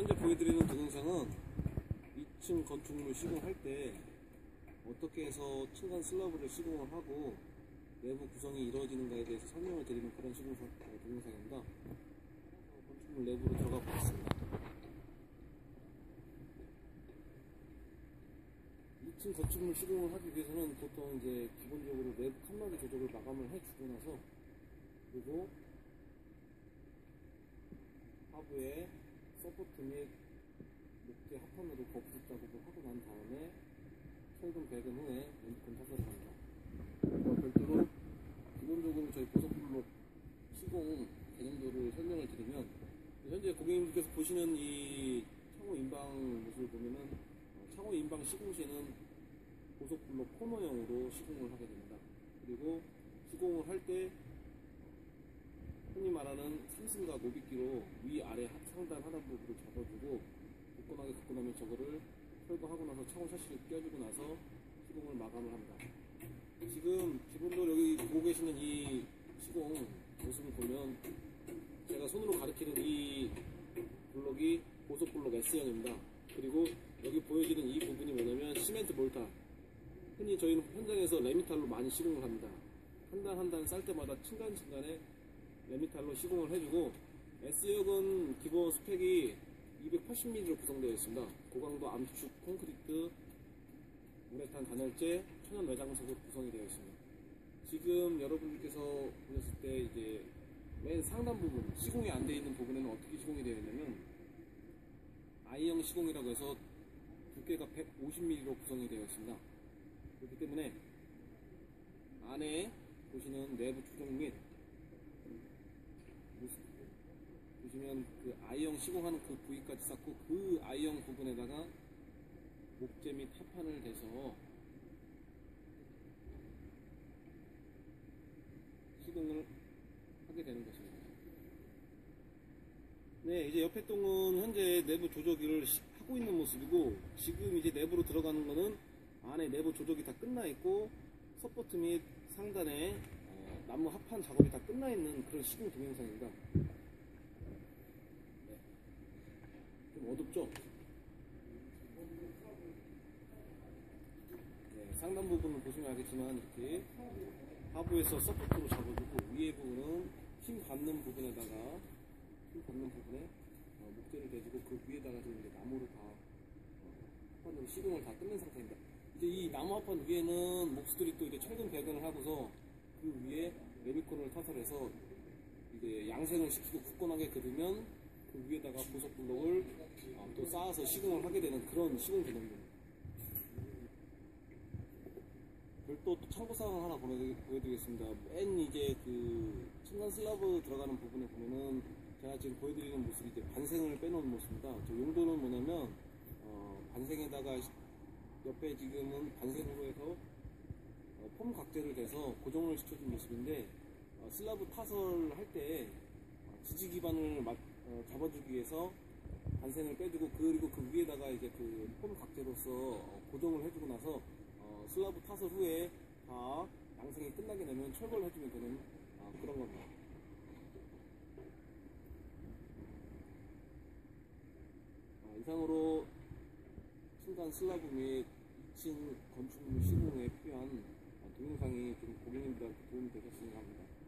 현재 보여드리는 동영상은 2층 건축물 시공할 때 어떻게 해서 층간 슬러브를 시공을 하고 내부 구성이 이루어지는가에 대해서 설명을 드리는 그런 시공 사- 어, 동영상입니다. 어, 건축물 내부로 들어가 보겠습니다. 2층 건축물 시공을 하기 위해서는 보통 이제 기본적으로 내부 칸막이 조적을 마감을 해주고 나서 그리고 하부에 서포트 및 목재 합판으로 거푸 작업을 하고 난 다음에 철근 배근 후에 렌트콘 타설을 합니다. 별도로 기본적으로 저희 고속블록 시공 개념도를 설명을 드리면 현재 고객님께서 보시는 이 창호 인방 모습을 보면은 어, 창호 인방 시공 시에는 고속블록 코너형으로 시공을 하게 됩니다. 그리고 시공을 할때 흔히 말하는 3승과 노빗기로 위아래 하- 상단 하단부를 잡아주고 굳건하게 긋고 나면 저거를 철거하고 나서 창호 샤시를 껴주고 나서 시공을 마감을 합니다. 지금 기본적으로 여기 보고 계시는 이 시공 모습을 보면 제가 손으로 가리키는 이 블록이 고속블록 S형입니다. 그리고 여기 보여지는 이 부분이 뭐냐면 시멘트 몰타. 흔히 저희는 현장에서 레미탈로 많이 시공을 합니다. 한 단 한 단 쌀 때마다 층간층간에 레미탈로 시공을 해주고 S역은 기본 스펙이 280mm로 구성되어 있습니다. 고강도 암축 콘크리트 우레탄 단열재 천연 내장석으로 구성이 되어 있습니다. 지금 여러분들께서 보셨을 때 이제 맨 상단 부분 시공이 안 되어 있는 부분에는 어떻게 시공이 되어 있냐면 I형 시공이라고 해서 두께가 150mm로 구성이 되어 있습니다. 그렇기 때문에 안에 보시는 내부 조정 및 모습 그 I형 시공하는 그 부위까지 쌓고 그 I형 부분에다가 목재 및 합판을 대서 시공을 하게 되는 것입니다. 네, 이제 옆에 동은 현재 내부 시- 하고 있는 모습이고 지금 이제 내부로 들어가는 거는 안에 내부 조적이 다 끝나 있고 서포트 및 상단에 어, 나무 합판 작업이 다 끝나 있는 그런 시공 동영상입니다. 네. 좀 어둡죠? 네, 상단 부분을 보시면 알겠지만 이렇게 하부에서 서포트로 잡아주고 위에 부분은 힘 받는 부분에다가 힘 받는 부분에 어, 목재를 대주고 그 위에다가 지금 이제 나무를 다 어, 합판으로 시공을 다 끝낸 상태입니다. 이제 이 나무 합판 위에는 목수들이 또 이제 철근 배근을 하고서 그 위에 레미콘을 타설해서 이제 양생을 시키고 굳건하게 그으면 그 위에다가 고속 블록을 어, 또 쌓아서 시공을 하게 되는 그런 시공 개념입니다. 별도 또 참고사항 하나 보내- 보여드리겠습니다. 맨 이제 그 층간 슬라브 들어가는 부분에 보면은 제가 지금 보여드리는 모습이 이제 반생을 빼놓은 모습입니다. 저 용도는 뭐냐면 어, 반생에다가 시- 옆에 지금은 반생으로 해서 어, 폼 각재를 대서 고정을 시켜준 모습인데 어, 슬라브 타설 할 때 지지 기반을 맞- 어, 잡아주기 위해서 반생을 빼주고 그리고 그 위에다가 이제 그 폼 각재로서 어, 고정을 해주고 나서 어, 슬라브 타설 후에 다 양생이 끝나게 되면 철거를 해주면 되는 아, 그런 겁니다. 아, 이상으로 층간 슬라브 및 2층 건축물 시공에 필요한 아, 동영상이 좀 고객님들한테 도움이 되셨으면 합니다.